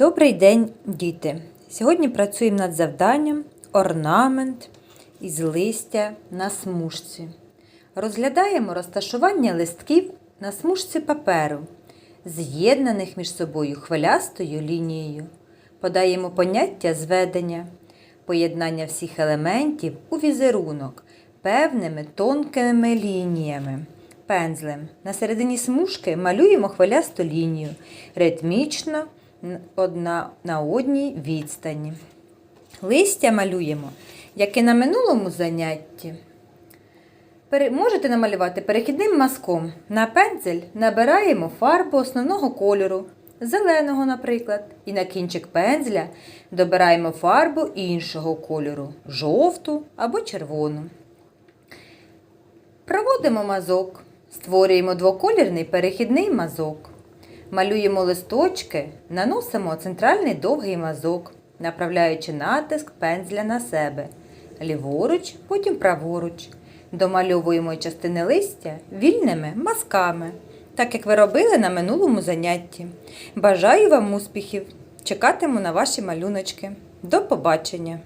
Добрий день, діти! Сьогодні працюємо над завданням орнамент із листя на смужці. Розглядаємо розташування листків на смужці паперу, з'єднаних між собою хвилястою лінією. Подаємо поняття зведення, поєднання всіх елементів у візерунок певними тонкими лініями. Пензлем. На середині смужки малюємо хвилясту лінію, ритмічно одна на одній відстані. Листя малюємо, як і на минулому занятті. Можете намалювати перехідним мазком. На пензель набираємо фарбу основного кольору, зеленого, наприклад, і на кінчик пензля добираємо фарбу іншого кольору жовту або червону. Проводимо мазок, створюємо двоколірний перехідний мазок. Малюємо листочки, наносимо центральний довгий мазок, направляючи натиск пензля на себе. Ліворуч, потім праворуч. Домальовуємо частини листя вільними мазками, так як ви робили на минулому занятті. Бажаю вам успіхів! Чекатиму на ваші малюночки. До побачення!